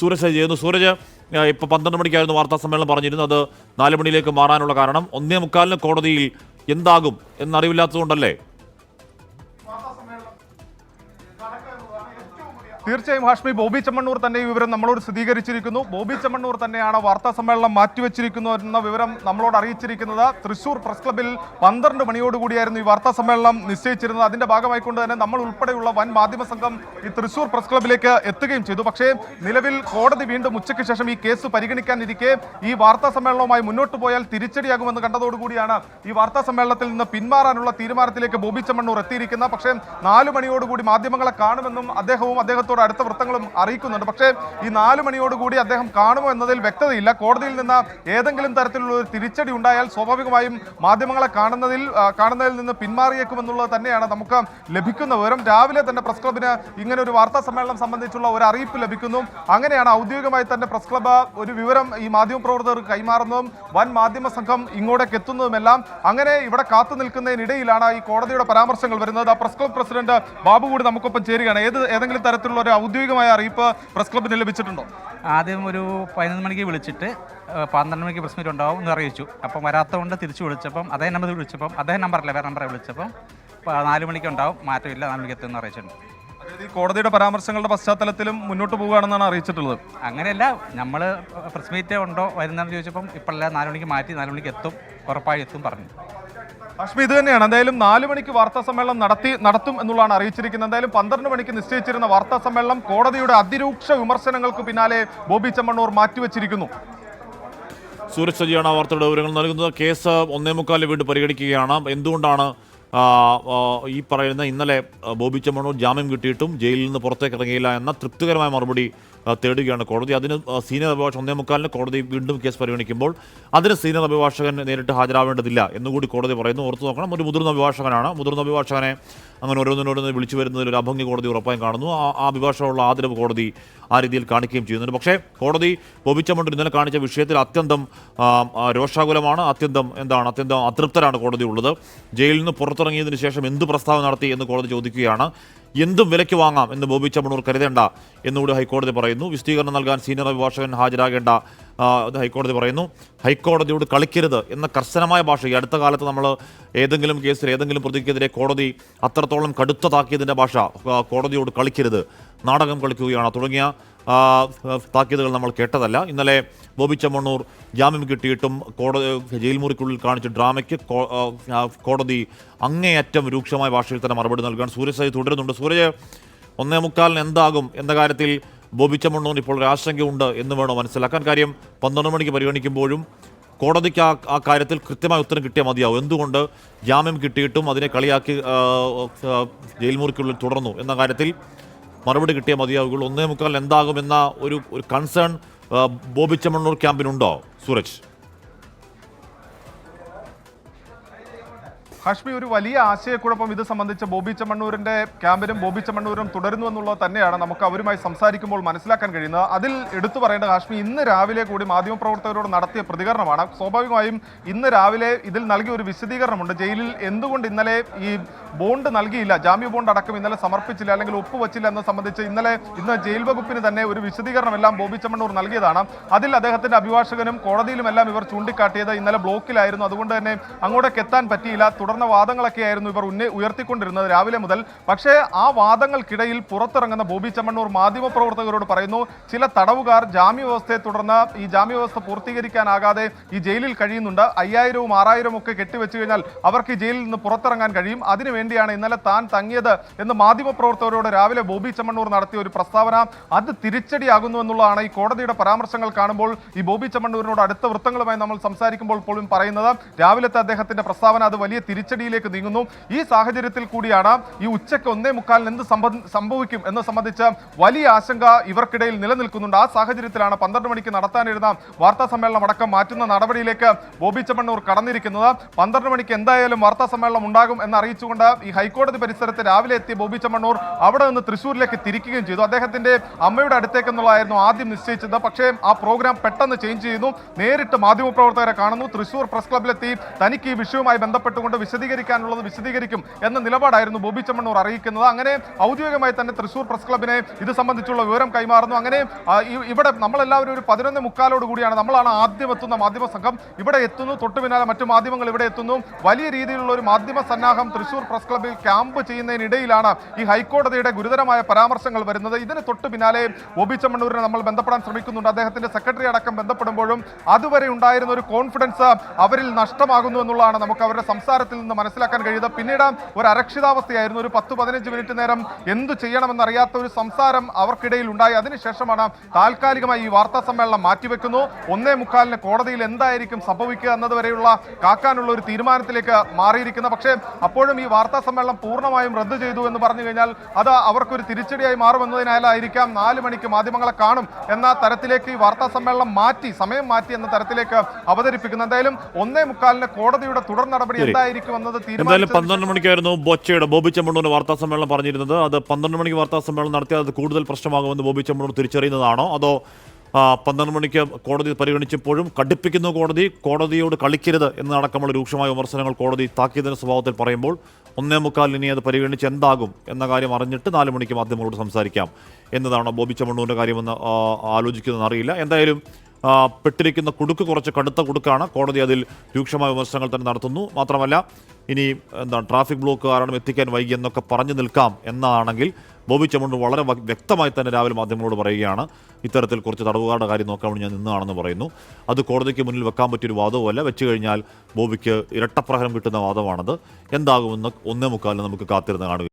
സൂരജ് ചെയ്യുന്നു. സൂരജ് ഇപ്പോൾ പന്ത്രണ്ട് മണിക്കായിരുന്നു വാർത്താ സമ്മേളനം പറഞ്ഞിരുന്നു അത് നാല് മണിയിലേക്ക് മാറാനുള്ള കാരണം ഒന്നേ മുക്കാലിന് കോടതിയിൽ എന്താകും എന്നറിവില്ലാത്തതുകൊണ്ടല്ലേ? തീർച്ചയായും ഹാഷ്മി ബോബി ചെമ്മണ്ണൂർ തന്നെ ഈ വിവരം നമ്മളോട് സ്ഥിരീകരിച്ചിരിക്കുന്നു. ബോബി ചെമ്മണ്ണൂർ തന്നെയാണ് വാർത്താ സമ്മേളനം മാറ്റിവെച്ചിരിക്കുന്നു എന്ന വിവരം നമ്മളോട് അറിയിച്ചിരിക്കുന്നത്. തൃശൂർ പ്രസ് ക്ലബിൽ പന്ത്രണ്ട് മണിയോടുകൂടിയായിരുന്നു ഈ വാർത്താ സമ്മേളനം നിശ്ചയിച്ചിരുന്നത്. അതിന്റെ ഭാഗമായിക്കൊണ്ട് തന്നെ നമ്മൾ ഉൾപ്പെടെയുള്ള വൻ മാധ്യമ സംഘം ഈ തൃശൂർ പ്രസ് ക്ലബിലേക്ക് എത്തുകയും ചെയ്തു. പക്ഷേ നിലവിൽ കോടതി വീണ്ടും ഉച്ചയ്ക്ക് ശേഷം ഈ കേസ് പരിഗണിക്കാനിരിക്കെ ഈ വാർത്താ സമ്മേളനവുമായി മുന്നോട്ട് പോയാൽ തിരിച്ചടിയാകുമെന്ന് കണ്ടതോടുകൂടിയാണ് ഈ വാർത്താ സമ്മേളനത്തിൽ നിന്ന് പിന്മാറാനുള്ള തീരുമാനത്തിലേക്ക് ബോബി ചെമ്മണ്ണൂർ എത്തിയിരിക്കുന്നത്. പക്ഷേ നാല് മണിയോടുകൂടി മാധ്യമങ്ങളെ കാണുമെന്നും അദ്ദേഹവും അദ്ദേഹത്തോട് അടുത്ത വൃത്തങ്ങളും അറിയിക്കുന്നുണ്ട്. പക്ഷേ ഈ നാല് മണിയോടുകൂടി അദ്ദേഹം കാണുമോ എന്നതിൽ വ്യക്തതയില്ല. കോടതിയിൽ നിന്ന് ഏതെങ്കിലും തരത്തിലുള്ള ഒരു തിരിച്ചടി ഉണ്ടായാൽ സ്വാഭാവികമായും മാധ്യമങ്ങളെ കാണുന്നതിൽ കാണുന്നതിൽ നിന്ന് പിന്മാറിയേക്കുമെന്നുള്ളത് തന്നെയാണ് നമുക്ക് ലഭിക്കുന്ന വിവരം. രാവിലെ തന്നെ പ്രസ് ക്ലബിന് ഇങ്ങനെ ഒരു വാർത്താ സമ്മേളനം സംബന്ധിച്ചുള്ള ഒരു അറിയിപ്പ് ലഭിക്കുന്നു. അങ്ങനെയാണ് ഔദ്യോഗികമായി തന്നെ പ്രസ് ക്ലബ്ബ് ഒരു വിവരം ഈ മാധ്യമപ്രവർത്തകർക്ക് കൈമാറുന്നതും വൻ മാധ്യമ സംഘം ഇങ്ങോട്ടേക്ക് എത്തുന്നതുമെല്ലാം അങ്ങനെ ഇവിടെ കാത്തു നിൽക്കുന്നതിനിടയിലാണ് ഈ കോടതിയുടെ പരാമർശങ്ങൾ വരുന്നത്. ആ പ്രസ് ക്ലബ് പ്രസിഡന്റ് ബാബു കൂടി നമുക്കൊപ്പം ചേരുകയാണ്. ഏത് ഏതെങ്കിലും തരത്തിലുള്ള ഒരു ഔദ്യോഗികമായ അറിയിപ്പ് പ്രസ് ക്ലബിന് ലഭിച്ചിട്ടുണ്ടോ? ആദ്യം ഒരു പതിനൊന്ന് മണിക്ക് വിളിച്ചിട്ട് പന്ത്രണ്ട് മണിക്ക് പ്രസ് മീറ്റ് ഉണ്ടാവും എന്ന് അറിയിച്ചു. അപ്പം വരാത്തതുകൊണ്ട് തിരിച്ചു വിളിച്ചപ്പം അതേ നമ്പർ വിളിച്ചപ്പം അതേ നമ്പറല്ല വേറെ നമ്പറെ വിളിച്ചപ്പം നാല് മണിക്ക് ഉണ്ടാവും മാറ്റമില്ല നാല് മണിക്ക് എത്തുമെന്ന് അറിയിച്ചിട്ടുണ്ട്. ഈ കോടതിയുടെ പരാമർശങ്ങളുടെ പശ്ചാത്തലത്തിലും മുന്നോട്ട് പോവുകയാണെന്നാണ് അറിയിച്ചിട്ടുള്ളത്. അങ്ങനെയല്ല നമ്മൾ പ്രസ് മീറ്റ് ഉണ്ടോ വരുന്നതെന്ന് ചോദിച്ചപ്പം ഇപ്പോഴല്ല നാല് മണിക്ക് മാറ്റി നാല് മണിക്ക് എത്തും ഉറപ്പായി എത്തും പറഞ്ഞു. അഷ്മി ഇത് തന്നെയാണ്. എന്തായാലും നാല് മണിക്ക് വാർത്താ സമ്മേളനം നടത്തി നടത്തും എന്നുള്ളതാണ് അറിയിച്ചിരിക്കുന്നത്. എന്തായാലും പന്ത്രണ്ട് മണിക്ക് നിശ്ചയിച്ചിരുന്ന വാർത്താ സമ്മേളനം കോടതിയുടെ അതിരൂക്ഷ വിമർശനങ്ങൾക്ക് പിന്നാലെ ബോബി ചെമ്മണ്ണൂർ മാറ്റിവെച്ചിരിക്കുന്നു. സൂരജ് സജിയാണ് വാർത്തയുടെ വിവരങ്ങൾ നൽകുന്നത്. കേസ് ഒന്നേ മുക്കാലിൽ വീണ്ടും പരിഗണിക്കുകയാണ്. എന്തുകൊണ്ടാണ് ഈ പറയുന്ന ഇന്നലെ ബോബി ചെമ്മണ്ണൂർ ജാമ്യം കിട്ടിയിട്ടും ജയിലിൽ നിന്ന് പുറത്തേക്ക് ഇറങ്ങിയില്ല എന്ന തൃപ്തികരമായ മറുപടി തേടുകയാണ് കോടതി. അതിന് സീനിയർ അഭിഭാഷകൻ ഒന്നേ മുക്കാലിന് കോടതി വീണ്ടും കേസ് പരിഗണിക്കുമ്പോൾ അതിന് സീനിയർ അഭിഭാഷകൻ നേരിട്ട് ഹാജരാവേണ്ടതില്ല എന്നുകൂടി കോടതി പറയുന്നു. ഓർത്തു നോക്കണം ഒരു മുതിർന്ന അഭിഭാഷകനാണ്. മുതിർന്ന അഭിഭാഷകനെ അങ്ങനെ ഓരോന്നിനോടൊന്ന് വിളിച്ചു വരുന്നതിൽ ഒരു അഭംഗി കോടതി ഉറപ്പായും കാണുന്നു. ആ അഭിഭാഷകനുള്ള ആദരവ് കോടതി ആ രീതിയിൽ കാണിക്കുകയും ചെയ്യുന്നുണ്ട്. പക്ഷേ കോടതി ബോബിച്ചമ്മണ്ട് ഇന്നലെ കാണിച്ച വിഷയത്തിൽ അത്യന്തം രോഷാകുലമാണ്. അത്യന്തം എന്താണ് അത്യന്തം അതൃപ്തരാണ് കോടതി ഉള്ളത്. ജയിലിൽ നിന്ന് പുറത്തിറങ്ങിയതിന് ശേഷം എന്ത് പ്രസ്താവന നടത്തി എന്ന് കോടതി ചോദിക്കുകയാണ്. എന്തും വിലയ്ക്ക് വാങ്ങാം എന്ന് ബോബി ചമ്മണൂർ കരുതേണ്ട എന്നുകൂടി ഹൈക്കോടതി പറയുന്നു. വിശദീകരണം നൽകാൻ സീനിയർ അഭിഭാഷകൻ ഹാജരാകേണ്ട ഹൈക്കോടതി പറയുന്നു. ഹൈക്കോടതിയോട് കളിക്കരുത് എന്ന കർശനമായ ഭാഷ ഈ അടുത്ത കാലത്ത് നമ്മൾ ഏതെങ്കിലും കേസിൽ ഏതെങ്കിലും പ്രതിക്കെതിരെ കോടതി അത്രത്തോളം കടുത്തതാക്കിയതിന്റെ ഭാഷ കോടതിയോട് കളിക്കരുത്. നാടകം കളിക്കുകയാണ്. തുടങ്ങിയ താക്കീതുകൾ നമ്മൾ കേട്ടതല്ല. ഇന്നലെ ബോബി ചമ്മണ്ണൂർ ജാമ്യം കിട്ടിയിട്ടും കോടതി ജയിൽ മുറിക്കുള്ളിൽ കാണിച്ച ഡ്രാമയ്ക്ക് കോടതി അങ്ങേയറ്റം രൂക്ഷമായ ഭാഷയിൽ തന്നെ മറുപടി നൽകാൻ സൂര്യ സൈ തുടരുന്നുണ്ട്. സൂര്യ ഒന്നേ മുക്കാലിന് എന്താകും എന്ന കാര്യത്തിൽ ബോബി ചെമ്മണ്ണൂരിന് ഇപ്പോൾ ഒരു ആശങ്കയുണ്ട് എന്ന് വേണോ മനസ്സിലാക്കാൻ? കാര്യം പന്ത്രണ്ട് മണിക്ക് പരിഗണിക്കുമ്പോഴും കോടതിക്ക് ആ ആ കാര്യത്തിൽ കൃത്യമായ ഉത്തരം കിട്ടിയാൽ മതിയാവും. എന്തുകൊണ്ട് ജാമ്യം കിട്ടിയിട്ടും അതിനെ കളിയാക്കി ജയിൽ മുറിക്കുള്ളിൽ തുടർന്നു എന്ന കാര്യത്തിൽ മറുപടി കിട്ടിയാൽ മതിയാവുകയുള്ളൂ. ഒന്നേ മുക്കാൽ എന്താകുമെന്ന ഒരു ഒരു കൺസേൺ ബോബിച്ചമണ്ണൂർ ക്യാമ്പിനുണ്ടോ? സൂരജ്. ഹാഷ്മി ഒരു വലിയ ആശയക്കുഴപ്പം ഇത് സംബന്ധിച്ച് ബോബി ചെമ്മണ്ണൂരിന്റെ ക്യാമ്പിനും ബോബി ചെമ്മണ്ണൂരും തുടരുന്നു എന്നുള്ളത് തന്നെയാണ് നമുക്ക് അവരുമായി സംസാരിക്കുമ്പോൾ മനസ്സിലാക്കാൻ കഴിയുന്നത്. അതിൽ എടുത്തു പറയേണ്ട ഹാഷ്മി ഇന്ന് രാവിലെ കൂടി മാധ്യമപ്രവർത്തകരോട് നടത്തിയ പ്രതികരണമാണ്. സ്വാഭാവികമായും ഇന്ന് രാവിലെ ഇതിൽ നൽകിയ ഒരു വിശദീകരണമുണ്ട്. ജയിലിൽ എന്തുകൊണ്ട് ഇന്നലെ ഈ ബോണ്ട് നൽകിയില്ല? ജാമ്യ ബോണ്ട് അടക്കം ഇന്നലെ സമർപ്പിച്ചില്ല അല്ലെങ്കിൽ ഒപ്പുവച്ചില്ല എന്ന് സംബന്ധിച്ച് ഇന്നലെ ഇന്ന് ജയിൽ വകുപ്പിന് തന്നെ ഒരു വിശദീകരണമെല്ലാം ബോബി ചെമ്മണ്ണൂർ നൽകിയതാണ്. അതിൽ അദ്ദേഹത്തിന്റെ അഭിഭാഷകനും കോടതിയിലുമെല്ലാം ഇവർ ചൂണ്ടിക്കാട്ടിയത് ഇന്നലെ ബ്ലോക്കിലായിരുന്നു. അതുകൊണ്ട് തന്നെ അങ്ങോട്ടേക്ക് എത്താൻ പറ്റിയില്ല. തുടർന്ന വാദങ്ങളൊക്കെ ആയിരുന്നു ഇവർ ഉന്നെ ഉയർത്തിക്കൊണ്ടിരുന്നത് രാവിലെ മുതൽ. പക്ഷേ ആ വാദങ്ങൾക്കിടയിൽ പുറത്തിറങ്ങുന്ന ബോബി ചെമ്മണ്ണൂർ മാധ്യമപ്രവർത്തകരോട് പറയുന്നു ചില തടവുകാർ ജാമ്യ വ്യവസ്ഥയെ തുടർന്ന് ഈ ജാമ്യ വ്യവസ്ഥ പൂർത്തീകരിക്കാനാകാതെ ഈ ജയിലിൽ കഴിയുന്നുണ്ട്. അയ്യായിരവും ആറായിരവും ഒക്കെ കെട്ടിവെച്ചു കഴിഞ്ഞാൽ അവർക്ക് ജയിലിൽ നിന്ന് പുറത്തിറങ്ങാൻ കഴിയും. അതിനുവേണ്ടിയാണ് ഇന്നലെ താൻ തങ്ങിയത് എന്ന് മാധ്യമപ്രവർത്തകരോട് രാവിലെ ബോബി ചമ്മണ്ണൂർ നടത്തിയ ഒരു പ്രസ്താവന. അത് തിരിച്ചടിയാകുന്നു എന്നുള്ളതാണ് ഈ കോടതിയുടെ പരാമർശങ്ങൾ കാണുമ്പോൾ ഈ ബോബി ചമ്മണ്ണൂരിനോട് അടുത്ത വൃത്തങ്ങളുമായി നമ്മൾ സംസാരിക്കുമ്പോൾ പോലും പറയുന്നത്. രാവിലത്തെ അദ്ദേഹത്തിന്റെ പ്രസ്താവന അത് വലിയ തിരിച്ചടിയിലേക്ക് നീങ്ങുന്നു. ഈ സാഹചര്യത്തിൽ കൂടിയാണ് ഈ ഉച്ചയ്ക്ക് ഒന്നേ മുക്കാലിന് എന്ത് സംഭവിക്കും എന്ന് സംബന്ധിച്ച് വലിയ ആശങ്ക ഇവർക്കിടയിൽ നിലനിൽക്കുന്നുണ്ട്. ആ സാഹചര്യത്തിലാണ് പന്ത്രണ്ട് മണിക്ക് നടത്താനിരുന്ന വാർത്താ സമ്മേളനം അടക്കം മാറ്റുന്ന നടപടിയിലേക്ക് ബോബി ചെമ്മണ്ണൂർ കടന്നിരിക്കുന്നത്. പന്ത്രണ്ട് മണിക്ക് എന്തായാലും വാർത്താ സമ്മേളനം ഉണ്ടാകും എന്ന് അറിയിച്ചുകൊണ്ട് ഈ ഹൈക്കോടതി പരിസരത്ത് രാവിലെ എത്തിയ ബോബി ചെമ്മണ്ണൂർ അവിടെ നിന്ന് തൃശ്ശൂരിലേക്ക് തിരിക്കുകയും ചെയ്തു. അദ്ദേഹത്തിന്റെ അമ്മയുടെ അടുത്തേക്ക് എന്നുള്ളതായിരുന്നു ആദ്യം നിശ്ചയിച്ചത്. പക്ഷേ ആ പ്രോഗ്രാം പെട്ടെന്ന് ചേഞ്ച് ചെയ്യുന്നു. നേരിട്ട് മാധ്യമപ്രവർത്തകരെ കാണുന്നു. തൃശ്ശൂർ പ്രസ് ക്ലബിലെത്തി തനിക്ക് ഈ വിഷയവുമായി ബന്ധപ്പെട്ടുകൊണ്ട് വിശദീകരിക്കാനുള്ളത് വിശദീകരിക്കും എന്ന നിലപാടായിരുന്നു ബോബി ചെമ്മണ്ണൂർ അറിയിക്കുന്നത്. അങ്ങനെ ഔദ്യോഗികമായി തന്നെ തൃശൂർ പ്രസ് ക്ലബിനെ ഇത് സംബന്ധിച്ചുള്ള വിവരം കൈമാറുന്നു. അങ്ങനെ ഇവിടെ നമ്മളെല്ലാവരും ഒരു പതിനൊന്ന് മുക്കാലോട് കൂടിയാണ്. നമ്മളാണ് ആദ്യം എത്തുന്ന മാധ്യമ സംഘം. ഇവിടെ എത്തുന്നു തൊട്ടു പിന്നാലെ മറ്റു മാധ്യമങ്ങൾ ഇവിടെ എത്തുന്നു. വലിയ രീതിയിലുള്ള ഒരു മാധ്യമ സന്നാഹം തൃശൂർ പ്രസ് ക്ലബിൽ ക്യാമ്പ് ചെയ്യുന്നതിനിടയിലാണ് ഈ ഹൈക്കോടതിയുടെ ഗുരുതരമായ പരാമർശങ്ങൾ വരുന്നത്. ഇതിന് തൊട്ടു പിന്നാലെ ബോബി ചെമ്മണ്ണൂരിനെ നമ്മൾ ബന്ധപ്പെടാൻ ശ്രമിക്കുന്നുണ്ട്. അദ്ദേഹത്തിന്റെ സെക്രട്ടറി അടക്കം ബന്ധപ്പെടുമ്പോഴും അതുവരെ ഉണ്ടായിരുന്ന ഒരു കോൺഫിഡൻസ് അവരിൽ നഷ്ടമാകുന്നു എന്നുള്ളതാണ് നമുക്ക് അവരുടെ സംസാരത്തിൽ നിന്ന് മനസ്സിലാക്കാൻ കഴിയുന്നത് പിന്നീട് ഒരു അരക്ഷിതാവസ്ഥയായിരുന്നു. ഒരു പത്ത് പതിനഞ്ച് മിനിറ്റ് നേരം എന്തു ചെയ്യണമെന്നറിയാത്ത ഒരു സംസാരം അവർക്കിടയിൽ ഉണ്ടായി. അതിനുശേഷമാണ് താൽക്കാലികമായി ഈ വാർത്താ സമ്മേളനം മാറ്റിവെക്കുന്നു. ഒന്നേ മുക്കാലിന് കോടതിയിൽ എന്തായിരിക്കും സംഭവിക്കുക എന്നതുവരെയുള്ള കാക്കാനുള്ള ഒരു തീരുമാനത്തിലേക്ക് മാറിയിരിക്കുന്ന. പക്ഷേ അപ്പോഴും ഈ വാർത്താ സമ്മേളനം പൂർണമായും റദ്ദു ചെയ്തു എന്ന് പറഞ്ഞു കഴിഞ്ഞാൽ അത് അവർക്കൊരു തിരിച്ചടിയായി മാറുമെന്നതിനാലായിരിക്കാം നാല് മണിക്ക് മാധ്യമങ്ങളെ കാണും എന്ന തരത്തിലേക്ക് ഈ വാർത്താ സമ്മേളനം മാറ്റി സമയം മാറ്റി എന്ന തരത്തിലേക്ക് അവതരിപ്പിക്കുന്നു. എന്തായാലും ഒന്നേ മുക്കാലിന് കോടതിയുടെ തുടർ നടപടി. എന്തായിരിക്കും എന്തായാലും പന്ത്രണ്ട് മണിക്കായിരുന്നു ബൊച്ചയുടെ ബോബി ചെമ്മണ്ണൂരിന്റെ വാർത്താ സമ്മേളനം പറഞ്ഞിരുന്നത്. അത് പന്ത്രണ്ട് മണിക്ക് വാർത്താ സമ്മേളനം നടത്തിയാൽ അത് കൂടുതൽ പ്രശ്നമാകുമെന്ന് ബോബി ചെമ്മണ്ണൂർ തിരിച്ചറിയുന്നതാണോ? അതോ പന്ത്രണ്ട് മണിക്ക് കോടതി പരിഗണിച്ചപ്പോഴും കടുപ്പിക്കുന്ന കോടതി കോടതിയോട് കളിക്കരുത് എന്നടക്കമുള്ള രൂക്ഷമായ വിമർശനങ്ങൾ കോടതി താക്കീതിന്റെ സ്വഭാവത്തിൽ പറയുമ്പോൾ ഒന്നേ മുക്കാൽ ഇനി അത് പരിഗണിച്ച് എന്താകും എന്ന കാര്യം അറിഞ്ഞിട്ട് നാല് മണിക്ക് മാധ്യമങ്ങളോട് സംസാരിക്കാം എന്നതാണോ ബോബി ചെമ്മണ്ണൂരിന്റെ കാര്യമെന്ന് ആലോചിക്കുന്നതെന്ന് അറിയില്ല. എന്തായാലും പെട്ടിരിക്കുന്ന കുടുക്ക് കുറച്ച് കടുത്ത കുടുക്കാണ്. കോടതി അതിൽ രൂക്ഷമായ വിമർശനങ്ങൾ തന്നെ നടത്തുന്നു. മാത്രമല്ല ഇനി എന്താണ് ട്രാഫിക് ബ്ലോക്ക് കാരണം എത്തിക്കാൻ വൈകി എന്നൊക്കെ പറഞ്ഞു നിൽക്കാം എന്നാണെങ്കിൽ ബോബി ചമുണ്ട് വളരെ വ്യക്തമായി തന്നെ രാവിലെ മാധ്യമങ്ങളോട് പറയുകയാണ്. ഇത്തരത്തിൽ കുറച്ച് തടവുകാരുടെ കാര്യം നോക്കാൻ വേണ്ടി ഞാൻ നിന്നാണെന്ന് പറയുന്നു. അത് കോടതിക്ക് മുന്നിൽ വെക്കാൻ പറ്റിയൊരു വാദവുമല്ല. വെച്ച് കഴിഞ്ഞാൽ ബോബിക്ക് ഇരട്ടപ്രഹരം കിട്ടുന്ന വാദമാണത്. എന്താകുമെന്ന് ഒന്നേ മുക്കാലിന് നമുക്ക് കാത്തിരുന്ന് കാണുക.